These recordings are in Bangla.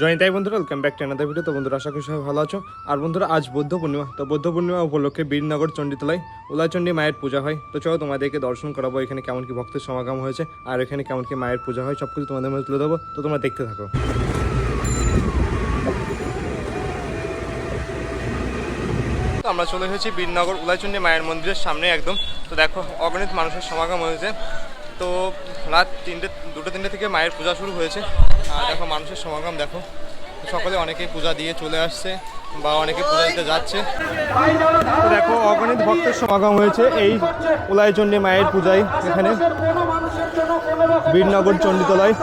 জয় তাই বন্ধুরা welcome back to another video তো বন্ধুরা, আশা করি সবাই ভালো আছো। আর বন্ধুরা, আজ বৌদ্ধ পূর্ণিমা। তো বৌদ্ধ পূর্ণিমা উপলক্ষে বীরনগর চণ্ডীতলায় উলাচণ্ডী মায়ের পূজা হয়। তো চলো তোমাদেরকে দর্শন করাবো, এখানে কেমন কি ভক্তের সমাগম হয়েছে, আর এখানে কেমন কি মায়ের পূজা হয় সব কিছু তোমাদের মধ্যে তুলে দেবো তো তোমরা দেখতে থাকো। তো আমরা চলে এসেছি বীরনগর উলাচণ্ডী মায়ের মন্দিরের সামনে একদম। তো দেখো, অগণিত মানুষের সমাগম হয়েছে। তো রাত তিনটে দুটো তিনটে থেকে মায়ের পূজা শুরু হয়েছে। আর দেখো মানুষের সমাগম দেখো। সকলে অনেকেই পূজা দিয়ে চলে আসছে বা অনেকে পূজা দিতে যাচ্ছে। দেখো অগণিত ভক্তের সমাগম হয়েছে এই উলাইচণ্ডী মায়ের পূজায় এখানে। বীরনগর চণ্ডীতলায়।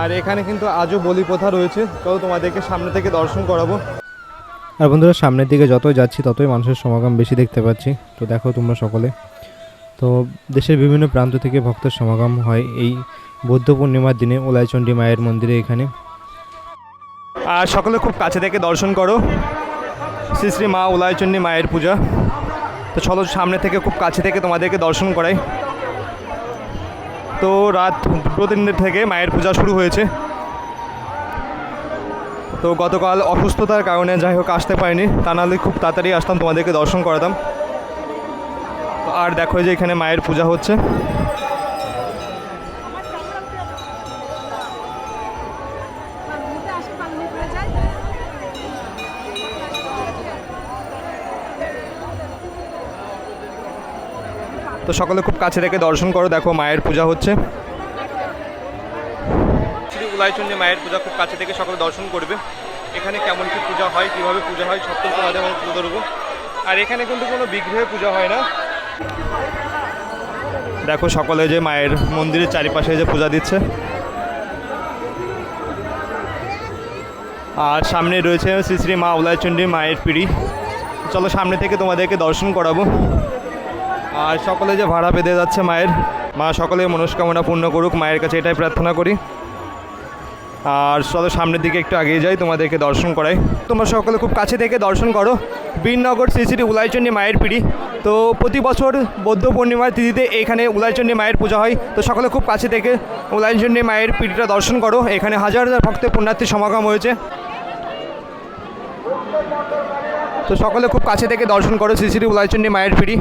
আর এখানে কিন্তু আজও বলি প্রথা রয়েছে। তো তোমাদেরকে সামনে থেকে দর্শন করাবো। আর বন্ধুরা সামনের দিকে যতই যাচ্ছি ততই মানুষের সমাগম বেশি দেখতে পাচ্ছি। তো দেখো তোমরা সকলে। তো দেশের বিভিন্ন প্রান্ত থেকে ভক্তের সমাগম হয় এই বৌদ্ধ পূর্ণিমার দিনে ওলাইচণ্ডী মায়ের মন্দিরে এখানে। আর সকলে খুব কাছে থেকে দর্শন করো। শ্রী শ্রী মা উলায়চণ্ডী মায়ের পূজা। তো চলো সামনে থেকে খুব কাছে থেকে তোমাদেরকে দর্শন করাই। তো রাত দুটো তিনটে থেকে মায়ের পূজা শুরু হয়েছে। তো গতকাল অসুস্থতার কারণে যাই হোক আসতে পারিনি। তা নাহলে খুব তাড়াতাড়ি আসতাম, তোমাদেরকে দর্শন করাতাম। আর দেখো যে এখানে মায়ের পূজা হচ্ছে। তো সকলে খুব কাছে থেকে দর্শন করো, দেখো মায়ের পূজা হচ্ছে। শ্রী উলাইচন্ডী মায়ের পূজা খুব কাছে থেকে সকলে দর্শন করবে। এখানে কেমন কি পূজা হয়, কীভাবে পূজা হয়, সব কিছু ধরবো। আর এখানে কিন্তু কোনো বিগ্রহে পূজা হয় না। দেখো সকলে যে মায়ের মন্দিরের চারিপাশে যে পূজা দিচ্ছে। আর সামনে রয়েছে শ্রী শ্রী মা উলাইচন্ডী মায়ের পিড়ি। চলো সামনে থেকে তোমাদেরকে দর্শন করাবো। আর সকলে যে ভাড়া বেঁধে যাচ্ছে মায়ের, মা সকলে মনস্কামনা পূর্ণ করুক, মায়ের কাছে এটাই প্রার্থনা করি। আর চলো সামনের দিকে একটু এগিয়ে যাই, তোমাদেরকে দর্শন করাই। তোমরা সকলে খুব কাছে থেকে দর্শন করো। বীরনগর শ্রী শ্রী উলাইচণ্ডী মায়ের পিড়ি। তো প্রতি বছর বৌদ্ধ পূর্ণিমার তিথিতে এখানে উলাইচণ্ডী মায়ের পূজা হয়। তো সকলে খুব কাছে থেকে উলাইচণ্ডী মায়ের পিড়িটা দর্শন করো। এখানে হাজার হাজার ভক্তের পুণ্যার্থীর সমাগম হয়েছে। তো সকলে খুব কাছে থেকে দর্শন করো শ্রী শ্রী উলাইচণ্ডী মায়ের পিড়ি।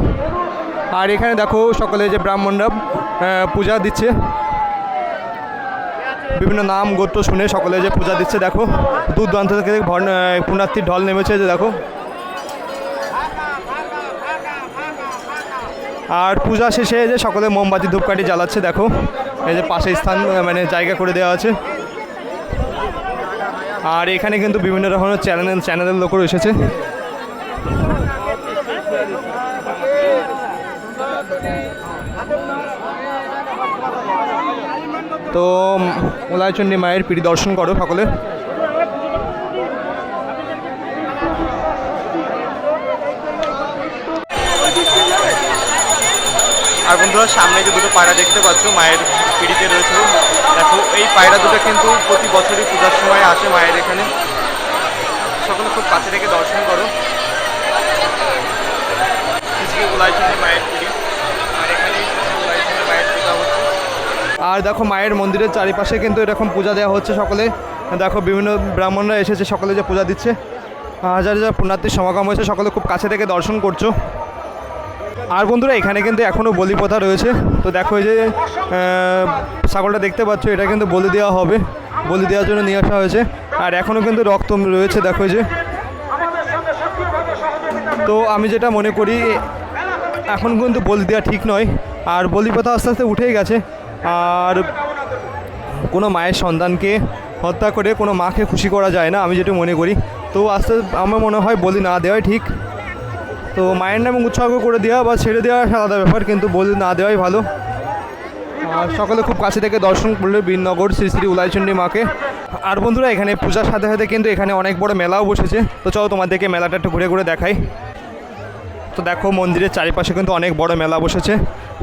আর এখানে দেখো সকলে যে ব্রাহ্মণরা পূজা দিচ্ছে। বিভিন্ন নাম গোত্র শুনে সকলে যে পূজা দিচ্ছে, দেখো। দূর দূরান্ত থেকে পুণ্যার্থীর ঢল নেমেছে, যে দেখো। আর পূজা শেষে যে সকলে মোমবাতি ধূপকাঠি জ্বালাচ্ছে, দেখো। এই যে পাশে স্থান মানে জায়গা করে দেওয়া আছে। আর এখানে কিন্তু বিভিন্ন রকমের চ্যানেল, চ্যানেলের লোকও এসেছে। তো ওলাইচণ্ডী মায়ের পিড়ি দর্শন করো সকলে। আর বন্ধুরা, সামনে যে দুটো পায়রা দেখতে পাচ্ছ, মায়ের পিড়িতে রয়েছে। দেখো, এই পায়রা দুটো কিন্তু প্রতি বছরই পূজার সময় আসে মায়ের এখানে। সকলে খুব কাছে থেকে দর্শন করো। মায়ের আর দেখো, মায়ের মন্দিরের চারিপাশে কিন্তু এরকম পূজা দেওয়া হচ্ছে সকলে। দেখো, বিভিন্ন ব্রাহ্মণরা এসেছে, সকলে যে পূজা দিচ্ছে। হাজার হাজার পুণ্যার্থীর সমাগম হয়েছে, সকলে খুব কাছে থেকে দর্শন করছ। আর বন্ধুরা, এখানে কিন্তু এখনও বলি প্রথা রয়েছে। তো দেখো যে ছাগলটা দেখতে পাচ্ছ, এটা কিন্তু বলি দেওয়া হবে। বলি দেওয়ার জন্য নিয়ে আসা হয়েছে। আর এখনও কিন্তু রক্ত রয়েছে, দেখো যে। তো আমি যেটা মনে করি, এখন কিন্তু বলি দেওয়া ঠিক নয়। আর বলি প্রথা আস্তে আস্তে উঠেই গেছে। আর কোনো মায়ের সন্তানকে হত্যা করে কোনো মাকে খুশি করা যায় না, আমি যেটা মনে করি। তো আস্তে, আমার মনে হয় বলি না দেওয়াই ঠিক। তো মায়ের নামে উৎসর্গ করে দেওয়া বা ছেড়ে দেওয়া আলাদা ব্যাপার, কিন্তু বলি না দেওয়াই ভালো। আর সকলে খুব কাছে থেকে দর্শন করলে বীরনগর শ্রী শ্রী উলাইচণ্ডী মাকে। আর বন্ধুরা, এখানে পূজার সাথে সাথে কিন্তু এখানে অনেক বড় মেলাও বসেছে। তো চলো তোমাদেরকে মেলাটা একটু ঘুরে ঘুরে দেখাই। তো দেখো মন্দিরের চারিপাশে কিন্তু অনেক বড় মেলা বসেছে।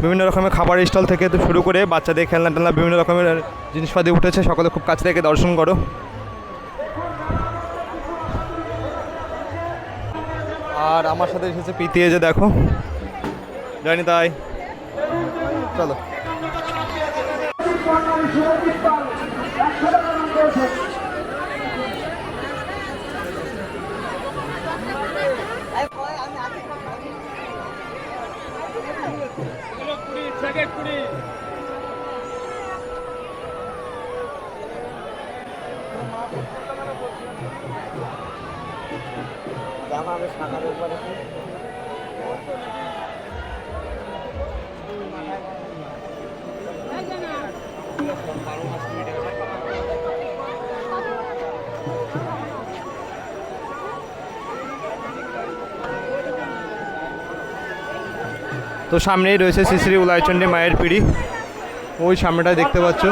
বিভিন্ন রকমের খাবার স্টল থেকে শুরু করে বাচ্চাদের খেলনা টেলনা বিভিন্ন রকমের জিনিসপাতি উঠেছে। সকলে খুব কাছ থেকে দর্শন করো। আর আমার সাথে এসেছে পিতিয়ে যে দেখো জানি তাই চলো Thank you. তো সামনেই রয়েছে শ্রী শ্রী উলাইচণ্ডী মায়ের পিড়ি। ওই সামনেটা দেখতে পাচ্ছ।